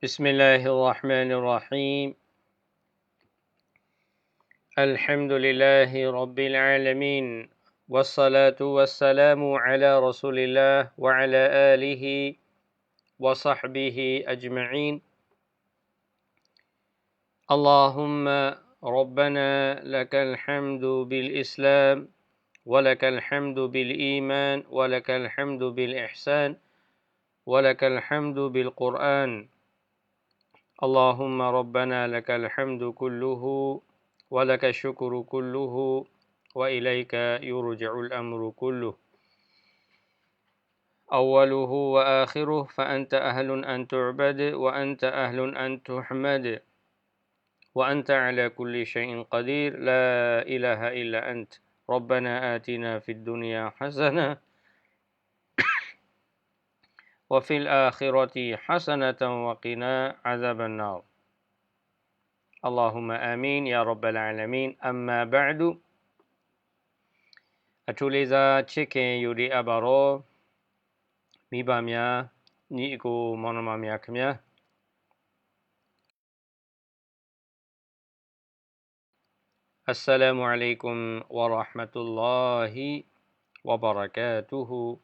بسم الله الرحمن الرحيم. الحمد لله رب العالمين والصلاة والسلام على رسول الله وعلى آله وصحبه أجمعين. اللهم ربنا لك الحمد بالإسلام ولك الحمد بالإيمان ولك الحمد بالإحسان ولك الحمد بالقرآن. اللهم ربنا لك الحمد كله ولك الشكر كله وإليك يرجع الأمر كله. أوله وآخره فأنت أهل أن تعبد وأنت أهل أن تحمد وأنت على كل شيء قدير. لا إله إلا أنت. ربنا آتنا في الدنيا حسنة وفي الآخرة حسنة وقنا عذاب النار. اللهم آمين يا رب العالمين. أما بعد أتوليزا تشيكين يوري أبارو. ميباميا نيكو مونوماميا كميا. وبركاته.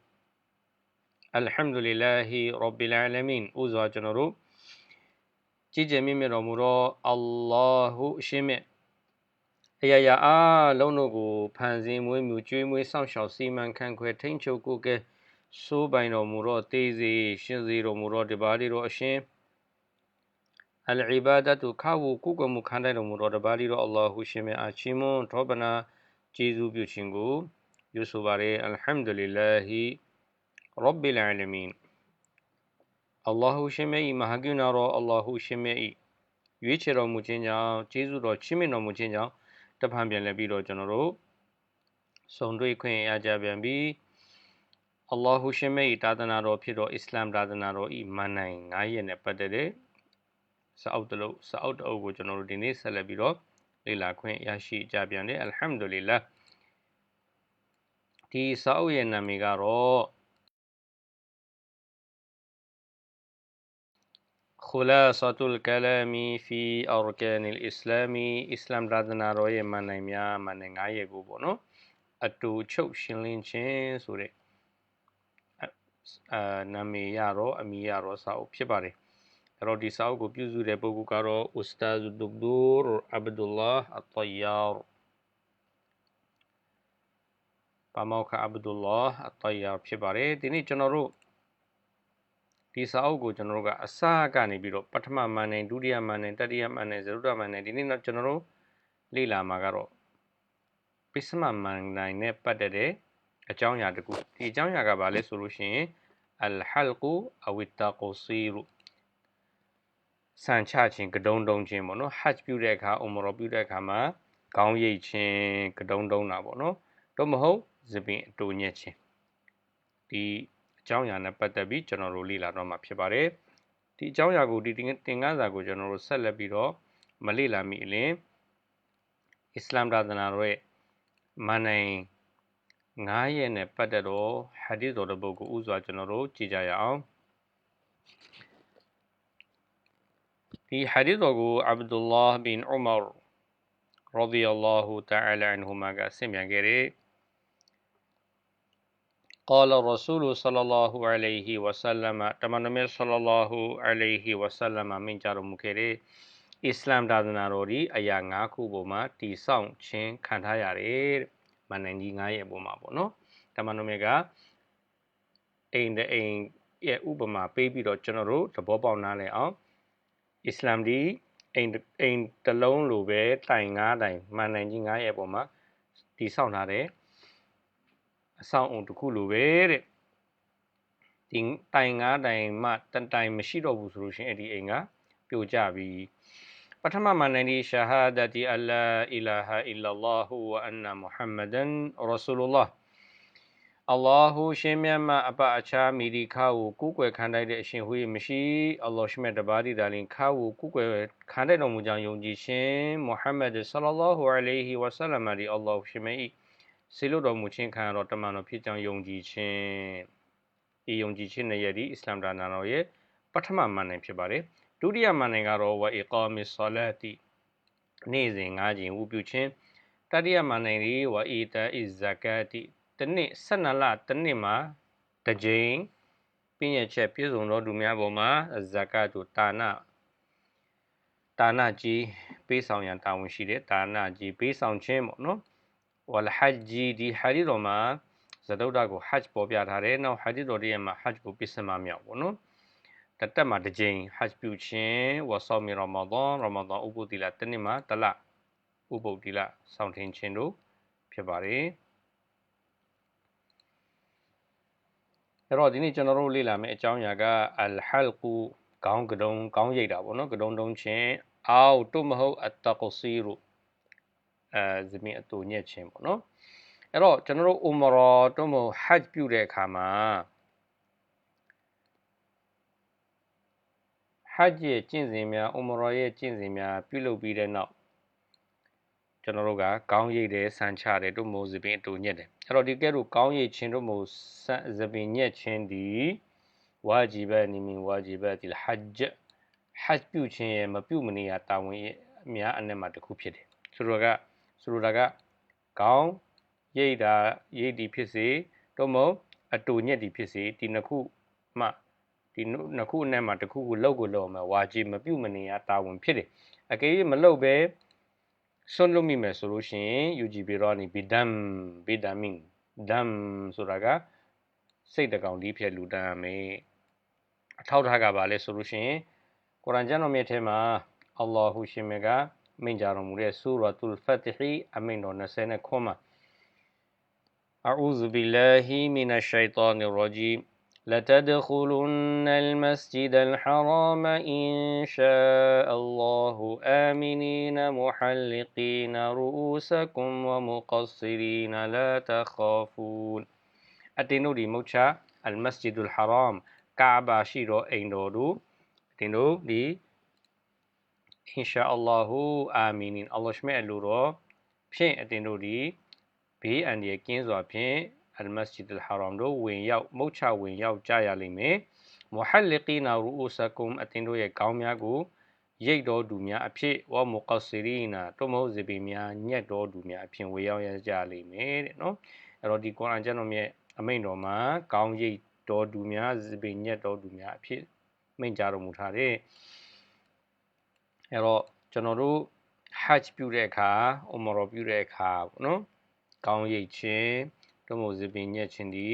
ဟီဝဘရကာတူဟူအလ်ဟမ်ဒူလ illah ရဘ်ဘီလ်အာလမင်ဥစွာကျွန်တော်တို့ကြည်ကြမြင့်မြတ်တော်မူသောအလ္လာဟုအရှင်မြတ်အရာရာအားလုံးတို့ကိုဖန်ဆင်းမွေးမြူကျွေးမွေးစောင့်ရှောက်စီမံခန့်ခွဲထိန်းချုပ်ကိုကဲစိုးပိုင်တော်မူသောတေးစီရှင်စီတော်မူသောတပါးလေးတော်အရှင်အလ်အီဘာဒတ်ခါဝကုကမှုခံတဲ့တော်မူသောတပါးလေးတော်အလ္လာဟုရှင်မြတ်အချီးမွန်းထောပနာကျေးဇူးပြုခြင်းကိုပြုဆိုပါရယ်အလ်ဟမ်ဒူလ illah ရဘ်ဘီလ်အာလမင်အလ္လာဟုရှင်မြတ်၏မဟာကရုဏာတော်အလ္လာဟုရှင်မြတ်၏ရွေးချယ်တော်မူခြင်းကြောင့်ကျေးဇူးတော်ချီးမြှင့်တော်မူခြင်းကြောင့်တဖန်ပြန်လဲပြီးတော့ကျွန်တော်တို့ဆုံတွေ့ခွင့်ရကြပြန်ပြီအလ္လာဟူရှင်မေဤသာသနာတော်ဖြစ်တော်အစ္စလာမ်သာသနာတော်ဤမန်နိုင်9ရက်နဲ့ပတ်သက်တဲ့စာအုပ်တလုံးစာအုပ်တအုပ်ကိုကျွန်တော်တို့ဒီနေ့ဆက်လက်ပြီးတော့လေ့လာခွင့်ရရှိကြပြန်တယ်အလ်ဟမ်ဒူလ illah ဒီစာအုပ်ရဲ့နာမည်ကတော့ خلاصة الكلام في أركان الإسلام إسلام ဒါသနာတော်ရဲ့မန်နိုင်များမန်နိုင်9ရဲ့ကိုပေါ့နော်အတူချုပ်ရှင်းလင်းခြင်းဆိုတဲ့အာနာမည်ရတော့အမည်ရတော့စာအုပ်ဖြစ်ပါတယ်အဲ့တော့ဒီစာအုပ်ကိုပြုစုတဲ့ပုဂ္ဂိုလ်ကတော့ Ustaz Dr. Abdullah At-Tayyar ပါမောက္ခ Abdullah At-Tayyar ဖြစ်ပါတယ်ဒီနေ့ကျွန်တော်တို့ ဒီစာအုပ်ကိုကျွန်တော်တို့ကအစကနေပြီးတော့ပထမမန်နိုင်ဒုတိယမန်နိုင်တတိယမန်နိုင်သရုတ်မန်နိုင်ဒီနေ့တော့ကျွန်တော်တို့လေ့လာမှာကတော့ပိစမမန်နိုင်နဲ့ပတ်သက်တဲ့အကြောင်းအရာတခုဒီအကြောင်းအရာကဘာလဲဆိုလို့ရှိရင်အလ်ဟလ်ကူအဝီတာကိုစီရူဆန်ချခြင်းကဒုံဒုံခြင်းပေါ့နော်ဟတ်ပြုတဲ့အခါအုံမရောပြုတဲ့အခါမှာခေါင်းရိပ်ခြင်းကဒုံဒုံတာပေါ့နော်တော့မဟုတ်သပင်အတူညက်ခြင်းဒီ အကြောင်းအရာနဲ့ပတ်သက်ပြီးကျွန်တော်တို့လေ့လာတော့မှာဖြစ်ပါတယ်ဒီအကြောင်းအရာကိုဒီတင်ကားစာကိုကျွန်တော်တို့ဆက်လက်ပြီးတော့မလေ့လာမိအရင်အစ္စလာမ်သာသနာတော်ရဲ့မန်နိုင်9ရက်နဲ့ပတ်သက်တော့ဟာဒီသတော်တစ်ပုဒ်ကိုဥစွာကျွန်တော်တို့ကြည့်ကြရအောင်ဒီဟာဒီတော်ကိုအဗ်ဒူလာဘင်ဥမာရဒီအလာဟူတအာလာအန်ဟူမာကဆင့်ပြန်ခဲ့တဲ့ قال الرسول صلى الله عليه وسلم တမန်တော်မြတ် صلى الله عليه وسلم မင်းကြတော်မူခဲ့တဲ့အစ္စလာမ်သာသနာတော်ဒီအရာ၅ခုပေါ်မှာတည်ဆောက်ခြင်းခံထားရတယ်မန်နိုင်ကြီး9ရဲ့ပုံမှာပေါ့နော်တမန်တော်မြတ်ကအိမ်တဲ့အိမ်ရဲ့ဥပမာပေးပြီးတော့ကျွန်တော်တို့သဘောပေါက်နားလည်အောင်အစ္စလာမ်ဒီအိမ်အိမ်တစ်လုံးလိုပဲတိုင်9တိုင်မန်နိုင်ကြီး9ရဲ့ပုံမှာတည်ဆောက်ထားတယ် အဆောင်အုံတစ်ခုလိုပဲတဲ့ဒီတိုင်9တိုင်မှတတိုင်မရှိတော့ဘူးဆိုလို့ရှိရင်အဲ့ဒီအိမ်ကပြိုကျပြီးပထမမန္တန်ဒီရှာဟာဒတ်အလ္လာအီလာဟာအီလာလ္လာဟူဝအန်နာမုဟမ္မဒန်ရဆူလလာအလ္လာဟူရှင်မြတ်မအပအခြားမိဒီခါကိုကိုးကွယ်ခံတိုက်တဲ့အရှင်ဟူ၏မရှိအလ္လာဟ်ရှိမြတ်တပါးဒီဒါလင်ခါကိုကိုးကွယ်ခံတိုက်တော်မူကြောင်းယုံကြည်ခြင်းမုဟမ္မဒ်ဆလ္လာလာဟူအလိုင်ဟီဝဆလမ်ဒီအလ္လာဟ်ရှိမြတ်၏ ဆေလို့တော်မူခြင်းခံရတော့တမန်တော်ဖြစ်ကြောင်းယုံကြည်ခြင်းဤယုံကြည်ခြင်းနဲ့ရည်ဒီအစ္စလာမ်ဒါနာတော်ရဲ့ပထမမန်နိုင်ဖြစ်ပါတယ်ဒုတိယမန်နိုင်ကတော့ဝအီကာမီဆလာတီနေ့စဉ်၅ချိန်ဝုပြုခြင်းတတိယမန်နိုင်ဒီဝအီတာအီဇကာတီတနေ့12လတနေ့မှာတစ်ကြိမ်ပြည့်ရချက်ပြည့်စုံသောသူများပေါ်မှာဇကတ်တို့တာနာတာနာကြီးပေးဆောင်ရန်တာဝန်ရှိတယ်တာနာကြီးပေးဆောင်ခြင်းပေါ့နော် ဝလဟဂျ်ဂျီဒီဟာဒီတော်မှာဇဒုဒ္ဒကိုဟဂျ်ပေါ်ပြထားတယ်နောက်ဟာဒီတော်ရဲ့မှာဟဂျ်ကိုပစ္စမမြောက်ပေါ့နော်တတက်မှာတစ်ကြိမ်ဟဂျ်ပြုခြင်းဝဆောမီရမဒန်ရမဒန်ဥပုသီလာတနေ့မှာတလဥပုသီလာစောင့်ထင်းခြင်းတို့ဖြစ်ပါတယ်အဲ့တော့ဒီနေ့ကျွန်တော်တို့လေ့လာမယ့်အကြောင်းအရာကအလ်ဟလ်ကူခေါင်းကတုံခေါင်းရိပ်တာပေါ့နော်ကတုံတုံချင်းအောက်တို့မဟုတ်အတကုစီရူ အဲဇမင်အတူညက်ချင်းပေါ့နော်အဲ့တော့ကျွန်တော်တို့အူမရာတို့မဟုတ်ဟဂျ်ပြုတဲ့အခါမှာဟဂျ်ရဲ့ကျင့်စဉ်များအူမရာရဲ့ကျင့်စဉ်များပြုလုပ်ပြီးတဲ့နောက်ကျွန်တော်တို့ကကောင်းရိပ်တယ်ဆန်ချတယ်တို့မို့ဇပင်အတူညက်တယ်အဲ့တော့ဒီကဲတို့ကောင်းရိပ်ခြင်းတို့မို့ဇပင်ညက်ခြင်းဒီဝါဂျီဘတ်နီမင်ဝါဂျီဘတ်ဒီဟဂျ်ဟဂျ်ပြုခြင်းရဲ့မပြုမနေရတာဝန်ရဲ့အများအနက်မှာတစ်ခုဖြစ်တယ်ဆိုတော့က ဆိုလိုတာကကောင်းရိပ်တာရိပ်ဒီဖြစ်စေတို့မို့အတူညက်ဒီဖြစ်စေဒီနှစ်ခုမှဒီနှစ်ခုအနက်မှာတစ်ခုခုလောက်ကိုလောက်မှာဝါဂျီမပြုမနေရတာဝန်ဖြစ်တယ်အကယ်၍မလောက်ပဲစွန့်လွတ်မိမယ်ဆိုလို့ရှိရင် UGB ရောနေဘီဒမ်ဘီဒမင်ဒမ်ဆိုတာကစိတ်တကောင်ဒီဖြစ်လူတန်းရမယ်အထောက်ထားကပါလဲဆိုလို့ရှိရင်ကုရ်အာန်ကျမ်းတော်မြတ်ထဲမှာအလ္လာဟူရှင်မြတ်က မိန့်ကြတော်မူတဲ့ဆူရတ်ူလ်ဖတ်ဟီအမိန့်တော်20ခွမှာ أعوذ بالله من الشيطان الرجيم لتدخلن المسجد الحرام إن شاء الله آمنين محلقين رؤوسكم ومقصرين لا تخافون أتنو دي موشا المسجد الحرام كعبة شيرو أينورو أتنو دي အင်ရှာအလ္လာဟူအာမင်အလ္လာရှ်မဲ့လိုတော်ဖြင့်အတင်တို့သည်ဘေးအန္တရာယ်ကင်းစွာဖြင့်အလ်မစဂျစ်အလ်ဟာရမ်တို့ဝင်ရောက်မုတ်ချဝင်ရောက်ကြရလိမ့်မည်မူဟလ်ကီနာရူအူဆကုမ်အတင်တို့ရဲ့ခေါင်းများကိုရိတ်တော်သူများအဖြစ်ဝမုကဆီရီနာတို့မဟုတ်စီပီများညက်တော်သူများအဖြစ်ဝေရောက်ရကြလိမ့်မယ်တဲ့နော်အဲ့တော့ဒီကုရ်အာန်ကျွန်တော်မြတ်အမိန်တော်မှာခေါင်းရိတ်တော်သူများစီပီညက်တော်သူများအဖြစ်မိန့်ကြားတော်မူထားတဲ့ အဲ့တော့ကျွန်တော်တို့ဟဂျ်ပြုတဲ့အခါအူမရောပြုတဲ့အခါပေါ့နော်ကောင်းရိပ်ခြင်းတို့မို့ဇပင်ညက်ခြင်းဒီ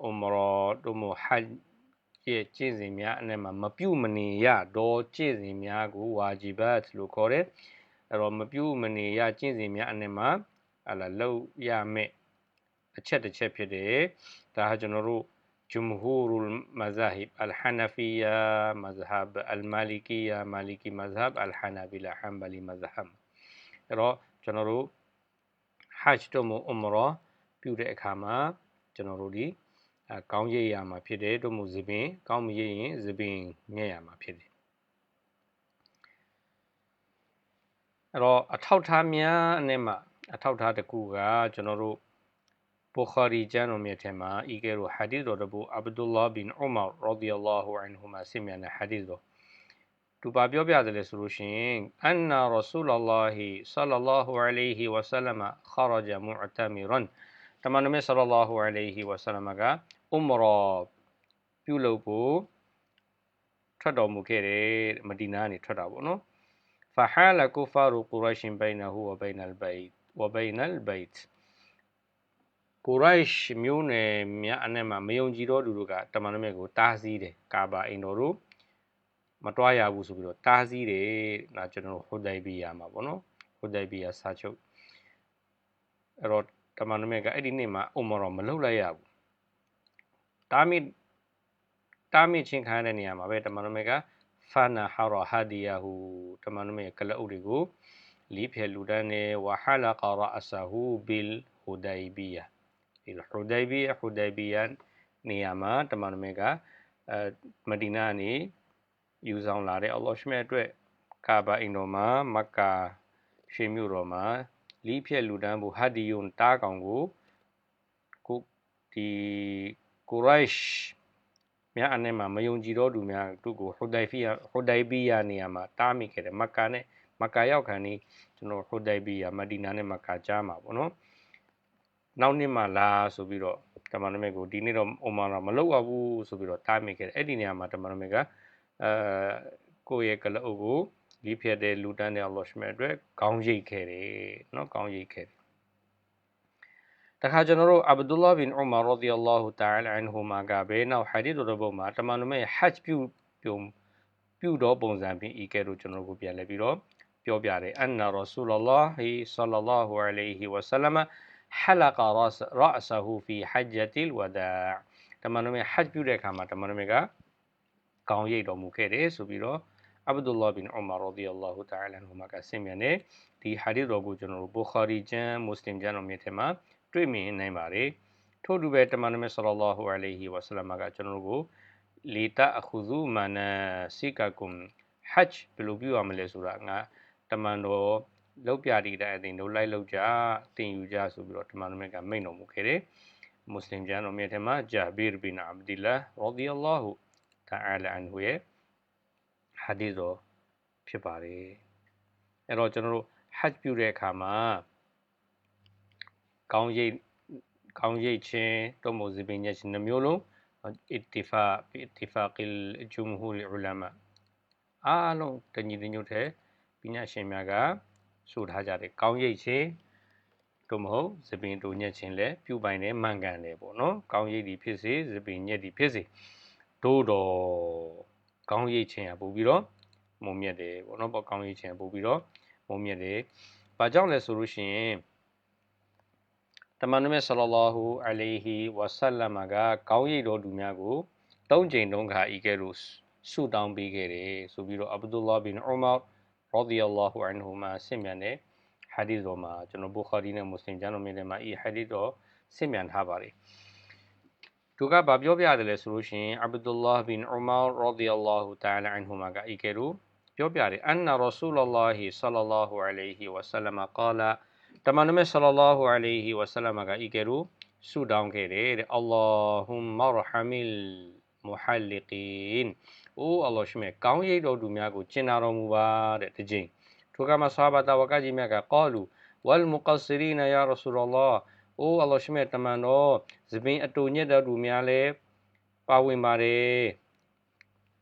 အူမရောတို့မို့ဟဂျ်ရဲ့ကျင့်စဉ်များအနေမှာမပြုမနေရတော့ကျင့်စဉ်များကိုဝါဂျီဘတ်လို့ခေါ်တယ်အဲ့တော့မပြုမနေရကျင့်စဉ်များအနေမှာဟလာလောက်ရမယ်အချက်တစ်ချက်ဖြစ်တယ်ဒါဟာကျွန်တော်တို့ جمهور المذاهب الحنفية مذهب المالكية مالكي مذهب الحنابلة حنبلي مذهب အဲ့တော့ကျွန်တော်တို့ hajj တို့မို့ umrah ပြုတဲ့အခါမှာကျွန်တော်တို့ဒီအကောင်းရိပ်ရမှာဖြစ်တယ်တို့မို့ဇပင်ကောင်းမရိပ်ရင်ဇပင်ညက်ရမှာဖြစ်တယ်အဲ့တော့အထောက်ထားများအနဲ့မှာအထောက်ထားတစ်ခုကကျွန်တော်တို့ ဘူခါရီကျမ်းတော်မြတ်ထဲမှာဤကဲ့သို့ဟာဒီသ်တော်တပူအဗ်ဒူလာဘင်အူမာရာဒီအလာဟူအန်ဟူမာဆင်မြန်တဲ့ဟာဒီသ်တော်သူပါပြောပြတယ်လေဆိုလို့ရှိရင်အန်နာရဆူလလာဟီဆလလာဟူအလိုင်ဟီဝဆလမခရဂျမူအတမီရန်တမန်တော်မြတ်ဆလလာဟူအလိုင်ဟီဝဆလမကအူမရာပြုလုပ်ဖို့ထွက်တော်မူခဲ့တယ်မဒီနာကနေထွက်တာပေါ့နော်ဖဟာလကူဖာရူကူရိုက်ရှင်ဘိုင်နဟူဝဘိုင်နလ်ဘိုင်ဝဘိုင်နလ်ဘိုင်တ် က်မျိုးနယ်များအနက်မှာမယုံကြည်သောလူတို့ကတမန်တော်မြတ်ကိုတားဆီးတယ်ကာဘာအိမ်တော်တို့မတွားရဘူးဆိုပြီးတော့တားဆီးတယ်ဒါကျွန်တော်တို့ဟိုဒိုင်ဘီယာမှာပေါ့နော်ဟိုဒိုင်ဘီယာစာချုပ်အဲ့တော့တမန်တော်မြတ်ကအဲ့ဒီနေ့မှာအုံမတော်မလုပ်လိုက်ရဘူးတာမီတာမီချင်းခံရတဲ့နေရာမှာပဲတမန်တော်မြတ်ကဖာနာဟာရဟာဒီယာဟူတမန်တော်မြတ်ကလအုပ်တွေကိုလီးဖယ်လူတန်းနဲ့ဝဟာလာကာရအဆာဟူဘီလ်ဟိုဒိုင်ဘီယာ ဒီဟူဒိုင်ဘီယာဟူဒိုင်ဘီယာနေရာမှာတမန်တော်မြတ်ကအဲမဒီနာနေယူဆောင်လာတဲ့အလ္လာဟ်ရှမြတ်အတွက်ကာဘာအိမ်တော်မှာမက္ကာရွှေမြို့တော်မှာလီးဖြက်လူတန်းဖို့ဟာဒီယွန်တားကောင်ကိုကိုဒီကိုရိုက်မမြတ်အနေမှာမယုံကြည်တော့သူများသူ့ကိုဟူဒိုင်ဖီယာဟူဒိုင်ဘီယာနေရာမှာတားမိခဲ့တယ်မက္ကာနဲ့မက္ကာရောက်ခါနီးကျွန်တော်ဟူဒိုင်ဘီယာမဒီနာနဲ့မက္ကာကြားမှာပေါ့နော် နောက်နှစ်မှလာဆိုပြီးတော့တမန်တော်မြတ်ကိုဒီနေ့တော့အိုမာတော့မလောက်ရဘူးဆိုပြီးတော့တားမိခဲ့တယ်အဲ့ဒီနေရာမှာတမန်တော်မြတ်ကအဲကိုယ့်ရဲ့ကလအုပ်ကိုဒီဖြတ်တဲ့လူတန်းတဲ့အလ္လာဟ်ရှမေအတွက်ခေါင်းရိတ်ခဲ့တယ်နော်ခေါင်းရိတ်ခဲ့တယ်တခါကျွန်တော်တို့အဗ်ဒူလာဘင်အူမာရာဒီအလ္လာဟူတာအလာအန်ဟူမာကဘဲနောက်ဟာဒီသ်တော်ဘုံမှာတမန်တော်မြတ်ဟတ်ပြုပြုံပြုတော်ပုံစံဖြင့်ဤကဲ့သို့ကျွန်တော်တို့ပြန်လဲပြီးတော့ပြောပြတယ်အန်နာရာဆူလလာဟီဆလလာဟူအလိုင်ဟီဝဆလမ် halqa ra'sahu fi hajjatil wada' တမန်တော်မြတ်ဟတ်ပြုတဲ့အခါမှာတမန်တော်မြတ်ကကောင်းရိပ်တော်မူခဲ့တယ်ဆိုပြီးတော့အဗ္ဒူလာဘင်ဥမာရဒီအလ္လာဟူတာအလန်ဟူမာကဆင်မြန်တဲ့ဒီဟာဒီတော်ကိုကျွန်တော်တို့ဘူခါရီကျမ်းမွတ်စလင်ကျမ်းတော်မြတ်ထဲမှာတွေ့မြင်နိုင်ပါတယ်ထို့တူပဲတမန်တော်မြတ်ဆလ္လာဟူအလိုင်ဟီဝါဆလမ်ကကျွန်တော်တို့ကိုလီတာအခုဇူမနာစီကာကွမ်ဟတ်ဘယ်လိုပြုရမလဲဆိုတာငါတမန်တော် လောက်ပြတိတဲ့အတင်တို့လိုက်လောက်ကြတင်ယူကြဆိုပြီးတော့တမန်တော်မြတ်ကမိန့်တော်မူခဲ့တယ်မွတ်စလင်ကျမ်းတော်မြတ်ထဲမှာဂျာဘီရ်ဘင်အဗဒီလာရာဒီအလ္လာဟူတာအလာအန်ဟူရဲ့ဟာဒီသောဖြစ်ပါတယ်အဲ့တော့ကျွန်တော်တို့ဟတ်ပြုတဲ့အခါမှာကောင်းရိပ်ကောင်းရိပ်ချင်းတုံမိုဇီပင်ညက်ချင်းနှမျိုးလုံးအစ်တီဖာအစ်တီဖာကီလ်ဂျူမဟူလ်အူလာမာအားလုံးတညီတညွတ်တဲ့ပညာရှင်များက ဆိုထားကြတယ်ကောင်းရိပ်ခြင်းတို့မဟုတ်သပင်တို့ညက်ခြင်းလည်းပြုပိုင်တယ်မှန်ကန်တယ်ပေါ့နော်ကောင်းရိပ်ဒီဖြစ်စေသပင်ညက်ဒီဖြစ်စေတို့တော့ကောင်းရိပ်ခြင်းကပို့ပြီးတော့မုံမြတ်တယ်ပေါ့နော်ပေါ့ကောင်းရိပ်ခြင်းပို့ပြီးတော့မုံမြတ်တယ်ဘာကြောင့်လဲဆိုလို့ရှိရင်တမန်တော်မြတ်ဆလလောဟူအလိုင်ဟီဝဆလမ်ကကောင်းရိပ်တော်သူများကိုသုံးချိန်တုန်းခါဤကဲ့သို့ဆုတောင်းပေးခဲ့တယ်ဆိုပြီးတော့အဗ်ဒူလာဘင်ဥမာရာ ဒီအလ္လာဟူအန်ဟူမှာဆင့်မြန်တဲ့ဟာဒီသ်တော်မှာကျွန်တော်ဘူခါရီနဲ့မွတ်စလင်ကျမ်းတော်မြတ်ထဲမှာဤဟာဒီသ်တော်ဆင့်မြန်ထားပါတယ်သူကဗာပြောပြတယ်လဲဆိုလို့ရှိရင်အဗ်ဒူလာဘင်ဥမာရာဒီအလ္လာဟူတာလာအန်ဟူမှာကဤကဲ့သို့ပြောပြတယ်အန်နာရဆူလလာဟီဆလလာဟူအလိုင်ဟီဝဆလမ်ကာလာတမန်တော်မြတ်ဆလလာဟူအလိုင်ဟီဝဆလမ်ကဤကဲ့သို့ဆုတောင်းခဲ့တယ်တဲ့အလ္လာဟူမာရဟမီလ်မူဟလီကင်။ အိုးအလ္လာဟ်ရှိမြတ်ကောင်းရိပ်တော်သူများကိုကျင့်တော်မူပါတဲ့တခြင်း။ထိုကမှာဆာဘာတာဝကကြီးမြတ်ကကောလူဝလ်မူကဆရီနယာရဆူလလာ။အိုးအလ္လာဟ်ရှိမြတ်တမန်တော်သပင်အတူညက်တော်သူများလည်းပါဝင်ပါတယ်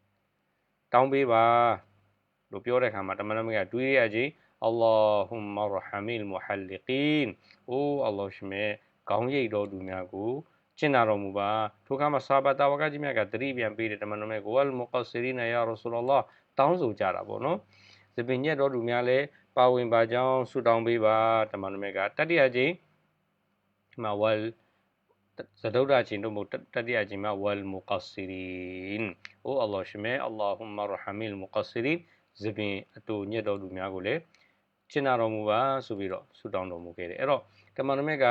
။တောင်းပေးပါလို့ပြောတဲ့အခါမှာတမန်တော်မြတ်ကတွေးရခြင်းအလ္လာဟူမရဟမီလ်မူဟလီကင်။အိုးအလ္လာဟ်ရှိမြတ်ကောင်းရိပ်တော်သူများကို ကျင့်တော်မူပါထိုအခါမှာဆာဘာတာဝကကြီးမြတ်ကတတိပြန်ပေးတယ်တမန်တော်မြတ်ကိုဝလ်မူကဆရီနယာရဆူလလာတောင်းဆိုကြတာပေါ့နော်သပင်ညက်တော်သူများလည်းပါဝင်ပါကြောင်းဆုတောင်းပေးပါတမန်တော်မြတ်ကတတိယချင်းမှာဝလ်ဇဒုဒ္ဒချင်းတို့မို့တတိယချင်းမှာဝလ်မူကဆရီန်အိုအလ္လာဟ်ရှမေအလ္လာဟူမရဟမီလ်မူကဆရီန်သပင်အတူညက်တော်သူများကိုလည်းကျင့်တော်မူပါဆိုပြီးတော့ဆုတောင်းတော်မူခဲ့တယ်အဲ့တော့တမန်တော်မြတ်က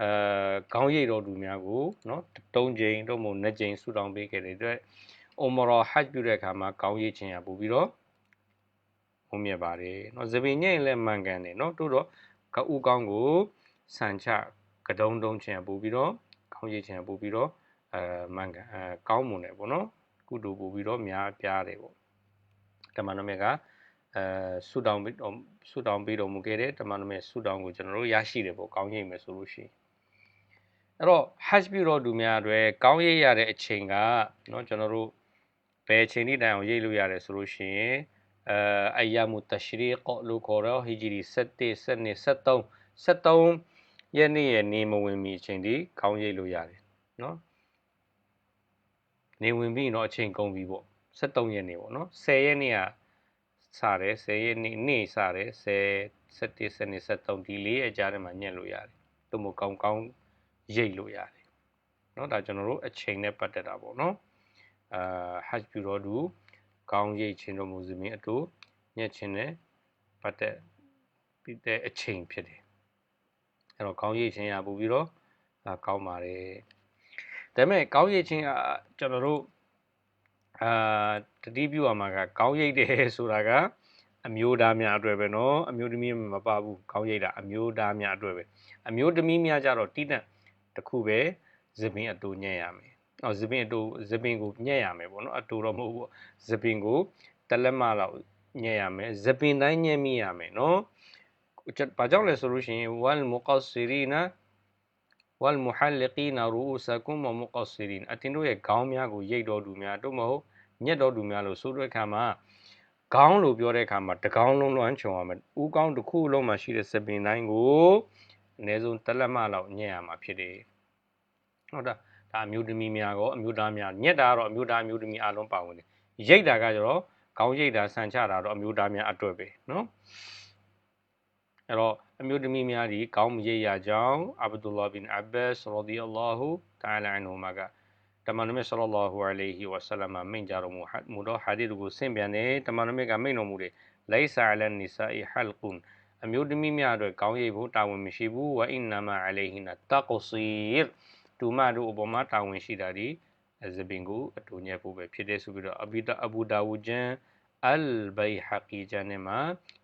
အဲခေါင်းရိပ်တော်သူများကိုနော်၃ချိန်တော့မဟုတ်၂ချိန်ဆူတောင်းပေးခဲ့တဲ့အတွက်အိုမရာဟတ်ပြုတဲ့အခါမှာခေါင်းရိပ်ခြင်းရပို့ပြီးတော့ဘုံမြတ်ပါတယ်နော်သပင်ညင်လည်းမှန်ကန်တယ်နော်တို့တော့ကဥကောင်းကိုဆန်ချကဒုံတုံးခြင်းပို့ပြီးတော့ခေါင်းရိပ်ခြင်းပို့ပြီးတော့အဲမှန်ကန်အဲကောင်းမွန်တယ်ပေါ့နော်ကုတူပို့ပြီးတော့များပြားတယ်ပေါ့တမန်တော်မြတ်ကအဲဆူတောင်းပြီးတော့ဆူတောင်းပြီးတော်မူခဲ့တဲ့တမန်တော်မြတ်ဆူတောင်းကိုကျွန်တော်တို့ရရှိတယ်ပေါ့ကောင်းရိပ်မယ်ဆိုလို့ရှိရင် အဲ့တော့ hash ပြုတော့လူများတွေကောင်းရိပ်ရတဲ့အချိန်ကเนาะကျွန်တော်တို့ဘယ်အချိန်ထိတိုင်အောင်ရိပ်လို့ရတယ်ဆိုလို့ရှိရင်အဲအယမူတရှရီကလို့ခေါ်တော့ဟီဂျရီ7 7 73 73ရက်နေ့ရဲ့နေမဝင်မီအချိန်ထိကောင်းရိပ်လို့ရတယ်เนาะနေဝင်ပြီးတော့အချိန်ကုန်ပြီပေါ့73ရက်နေ့ပေါ့နော်10ရက်နေ့ကစတယ်10ရက်နေ့နေ့စတယ်10 17 17 73ဒီလေးအကြားထဲမှာညက်လို့ရတယ်သူ့မကောင်းကောင်း ရိတ်လို့ရတယ်เนาะဒါကျွန်တော်တို့အချိန်နဲ့ပတ်သက်တာပေါ့နော်အာ hash ပြုတော်သူကောင်းရိတ်ခြင်းတော်မူစမင်းအတူညက်ခြင်းနဲ့ပတ်သက်ပြီးတဲ့အချိန်ဖြစ်တယ်အဲ့တော့ကောင်းရိတ်ခြင်းရပူပြီးတော့ကောင်းပါတယ်ဒါပေမဲ့ကောင်းရိတ်ခြင်းကကျွန်တော်တို့အာတတိပြုရမှာကကောင်းရိတ်တယ်ဆိုတာကအမျိုးသားများအတွက်ပဲเนาะအမျိုးသမီးမပါဘူးကောင်းရိတ်တာအမျိုးသားများအတွက်ပဲအမျိုးသမီးများကြတော့တိတန့် တစ်ခုပဲဇပင်းအတူညံ့ရမယ်အော်သပင်အတူသပင်ကိုညက်ရမယ်ပေါ့နော်အတူတော့မဟုတ်ဘူးသပင်ကိုတလက်မလောက်ညက်ရမယ်သပင်တိုင်းညက်မိရမယ်နော်ဘာကြောင့်လဲဆိုလို့ရှိရင်ဝလ်မူကဆီရီနာဝလ်မူဟလ်ကီနာရူဆာကွမ်ဝမူကဆီရင်အတင်တို့ရဲ့ခေါင်းများကိုရိတ်တော်သူများတို့မဟုတ်ညက်တော်သူများလို့ဆိုတဲ့အခါမှာခေါင်းလို့ပြောတဲ့အခါမှာတကောင်းလုံးလွှမ်းခြုံရမယ်။ဦးကောင်းတစ်ခုလုံးမှာရှိတဲ့စပင်တိုင်းကို အနည်းဆုံးတလက်မလောက်ညက်ရမှာဖြစ်တယ်။ဟုတ်တာဒါအမျိုးသမီးများကောအမျိုးသားများညက်တာကတော့အမျိုးသားအမျိုးသမီးအလုံးပါဝင်တယ်။ရိတ်တာကကျတော့ခေါင်းရိတ်တာဆန်ချတာတော့အမျိုးသားများအတွက်ပဲနော်။အဲ့တော့အမျိုးသမီးများဒီခေါင်းမရိပ်ရကြောင်းအဗ်ဒူလာဘင်အဘတ်ရဒီအလ္လာဟူတာလာအန်ဟူမာကတမန်တော်မြတ်ဆလလောဟူအလိုင်ဟီဝဆလမ်မိန့်ကြတော်မူမူတော့ဟာဒီကိုဆင့်ပြန်တယ်တမန်တော်မြတ်ကမိန့်တော်မူတယ်လိုင်ဆာအလန်နီဆာအီဟလ်ကွန် အမျိုးသမီးများအတွက်ကောင်းရိပ်ဖို့တာဝန်မရှိဘူးဝအင်နာမာအလိုင်ဟီနာတကဆီရတူမတို့အပေါ်မှာတာဝန်ရှိတာဒီအဇဘင်ကိုအတူညက်ဖို့ပဲဖြစ်တယ်ဆိုပြီးတော့အဘီတာအဘူဒါဝူဂျန်အလ်ဘိုင်ဟကီဂျန်နဲ့မှာ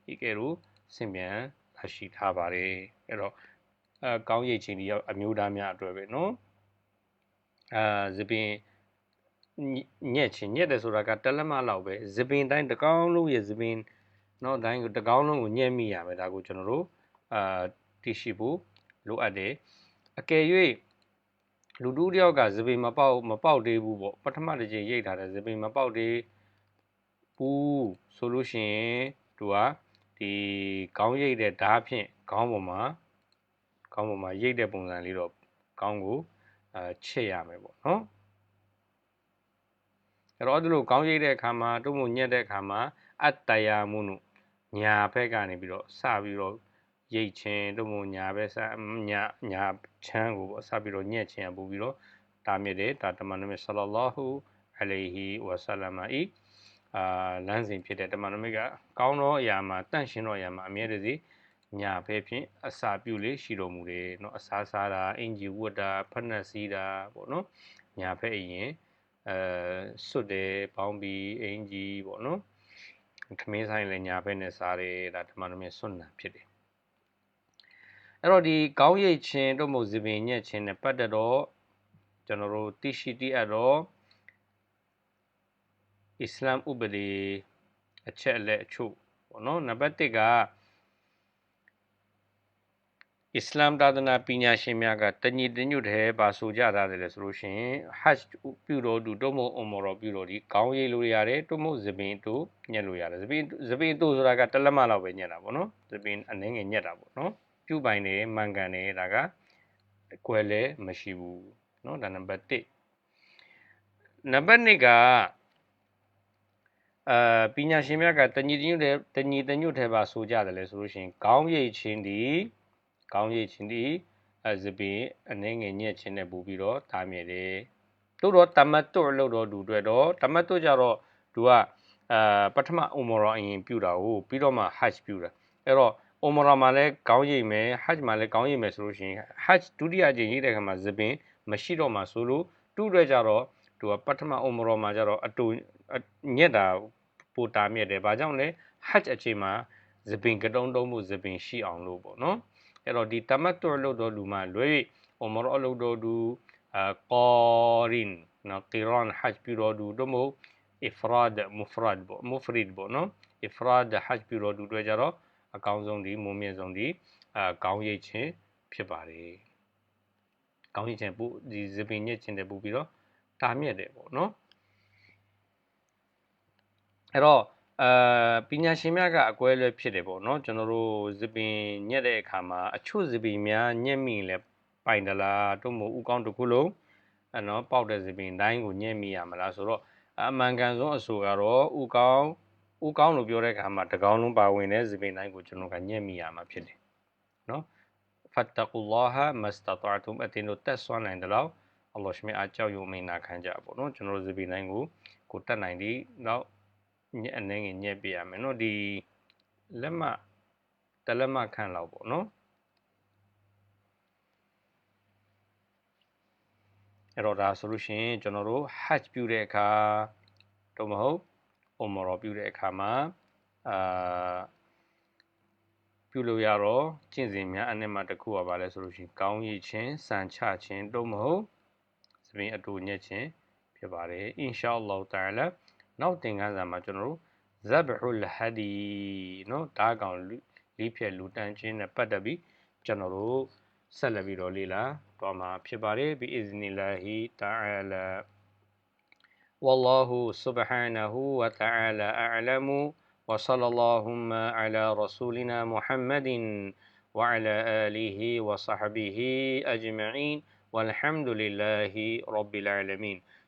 ဒီကဲရူဆင့်ပြန်ရှိထားပါတယ်အဲ့တော့အဲကောင်းရိပ်ချင်းဒီအမျိုးသားများအတွက်ပဲနော်အာဇပင်ညက်ချင်းညက်တယ်ဆိုတာကတလက်မလောက်ပဲဇပင်တိုင်းတကောင်းလုံးရဲ့ဇပင် နော်တိုင်းတကောင်းလုံးကိုညက်မိရမယ်ဒါကိုကျွန်တော်တို့အာသိရှိဖို့လိုအပ်တယ်အကယ်၍လူတူးတယောက်ကဇပင်မပေါက်မပေါက်သေးဘူးပေါ့ပထမတစ်ချိန်ရိတ်ထားတဲ့ဇပင်မပေါက်သေးဘူးဆိုလို့ရှိရင်သူကဒီခေါင်းရိပ်တဲ့ဓာတ်ဖြင့်ခေါင်းပေါ်မှာခေါင်းပေါ်မှာရိပ်တဲ့ပုံစံလေးတော့ခေါင်းကိုအဲချစ်ရမယ်ပေါ့နော်အဲ့တော့ဒီလိုခေါင်းရိပ်တဲ့အခါမှာတုံးမညက်တဲ့အခါမှာအတ္တယာမှုနု ညာဘက်ကနေပြီးတော့စပြီးတော့ရိတ်ချင်းတုံးမညာဘက်စညာညာချမ်းကိုပေါ့စပြီးတော့ညက်ချင်းပူပြီးတော့တာမြစ်တယ်ဒါတမန်တော်မြတ်ဆလလောဟူအလိုင်ဟီဝဆလမ်အီအာလမ်းစဉ်ဖြစ်တဲ့တမန်တော်မြတ်ကကောင်းသောအရာမှာတန့်ရှင်းသောအရာမှာအမြဲတစေညာဖဲဖြင့်အစာပြုလေးရှိတော်မူတယ်เนาะအစာစားတာအင်ဂျီဝတ်တာဖက်နှက်စီးတာပေါ့နော်ညာဖဲအရင်အဲစွတ်တယ်ပေါင်းပြီးအင်ဂျီပေါ့နော် ခမင်းဆိုင်လည်းညာဖဲနဲ့စားတယ်ဒါတမန်တော်မြတ်စွန့်နာဖြစ်တယ်အဲ့တော့ဒီကောင်းရိတ်ခြင်းတို့မို့ဇပင်ညက်ခြင်းနဲ့ပတ်သက်တော့ကျွန်တော်တို့သိရှိတည်အပ်တော့အစ္စလာမ်ဥပဒေအချက်အလက်အချို့ပေါ့နော်နံပါတ်1က အစ္စလာမ်သာသနာပညာရှင်များကတညီတညွတ်တည်းပါဆိုကြတာတယ်ဆိုလို့ရှိရင် hash ပြုတော်သူတုံမုံအွန်မော်တော်ပြုတော်ဒီခေါင်းရိပ်လို့ရတယ်တုံမုံသပင်တို့ညက်လို့ရတယ်သပင်သပင်တို့ဆိုတာကတလက်မလောက်ပဲညက်တာပေါ့နော်သပင်အနှင်းငယ်ညက်တာပေါ့နော်ပြုပိုင်တယ်မှန်ကန်တယ်ဒါကအကွဲလဲမရှိဘူးနော်ဒါနံပါတ်1နံပါတ်2ကအာပညာရှင်များကတညီတညွတ်တည်းတညီတညွတ်တည်းပါဆိုကြတယ်လေဆိုလို့ရှိရင်ခေါင်းရိပ်ချင်းဒီ ခေါင်းရိပ်ချင်းဒီအဇပင်အနှဲငယ်ညက်ချင်းနဲ့ပူပြီးတော့တားမြဲတယ်တို့တော့တမတ်တို့လို့တော့ဒူတွေတော့တမတ်တို့ကြတော့သူကအာပထမအူမရာအရင်ပြုတာကိုပြီးတော့မှဟတ်ပြုတာအဲ့တော့အူမရာမှာလည်းခေါင်းရိပ်မယ်ဟတ်မှာလည်းခေါင်းရိပ်မယ်ဆိုလို့ရှိရင်ဟတ်ဒုတိယကြိမ်ရိပ်တဲ့ခါမှာဇပင်မရှိတော့မှဆိုလို့တူတွေကြတော့သူကပထမအူမရာမှာကြတော့အတူညက်တာပိုတာမြက်တယ်။ဘာကြောင့်လဲဟတ်အချိန်မှာဇပင်ကတုံးတုံးမှုဇပင်ရှိအောင်လို့ပေါ့နော်။ အဲ့တော့ဒီတမတ်တော်လို့တော်လူမှာလွဲ၍အမရလို့တော်သူအာကောရင်နော်ကီရန်ဟတ်ပြီးတော်သူတို့မို့ ifrad mufrad ပေါ့ mufrid ပေါ့နော် ifrad ဟတ်ပြီးတော်သူတွေကြတော့အကောင်းဆုံးဒီမုံမြင့်ဆုံးဒီအာကောင်းရိပ်ခြင်းဖြစ်ပါတယ်။ကောင်းရိပ်ခြင်းပူဒီဇပင်ညက်ခြင်းတဲ့ပူပြီးတော့တာမြက်တယ်ပေါ့နော်။အဲ့တော့ အာပညာရှင်များကအကွဲလွဲဖြစ်တယ်ပေါ့နော်ကျွန်တော်တို့ဇပင်ညက်တဲ့အခါမှာအချို့ဇပင်များညက်မိလဲပိုင်တလားတို့မို့ဥကောင်းတစ်ခုလုံးအနော်ပေါက်တဲ့ဇပင်တိုင်းကိုညက်မိရမလားဆိုတော့အမှန်ကန်ဆုံးအဆိုကတော့ဥကောင်းဥကောင်းလို့ပြောတဲ့အခါမှာတကောင်းလုံးပါဝင်တဲ့ဇပင်တိုင်းကိုကျွန်တော်ကညက်မိရမှာဖြစ်တယ်နော်ဖတ်တကူလာဟာမစတတာတုမ်အတင်တို့တက်ဆွမ်းနိုင်တယ်လို့အလ္လာဟ်ရှမေအကြောက်ယုံမိန်နာခံကြပါတော့ကျွန်တော်တို့ဇပင်တိုင်းကိုကိုတက်နိုင်ဒီနောက် ညက်အနေငယ်ညက်ပြရမယ်နော်ဒီလက်မတလက်မခန့်လောက်ပေါ့နော်အဲ့တော့ဒါဆိုလို့ရှိရင်ကျွန်တော်တို့ hatch ပြုတဲ့အခါတော့မဟုတ် umrah ပြုတဲ့အခါမှာအာပြုလို့ရတော့ကျင့်စဉ်များအနည်းမှတစ်ခုပါပါလဲဆိုလို့ရှိရင်ကောင်းရည်ချင်းစံချခြင်းတော့မဟုတ်သပင်အတူညက်ခြင်းဖြစ်ပါတယ်အင်ရှာအလ္လာဟ်တာလာ နောက်သင်ခန်းစာမှာကျွန်တော်တို့ zabhul hadi နော်ဓာကောင်လီးဖြက်လူတန်းခြင်းနဲ့ပတ်သက်ပြီးကျွန်တော်တို့ဆက်လက်ပြီးတော့လေ့လာသွားမှာဖြစ်ပါတယ်ဘီအစ်ဇနီလာဟီတာအာလာ والله سبحانه وتعالى أعلم وصلى اللهم على رسولنا محمد وعلى آله وصحبه أجمعين والحمد لله رب العالمين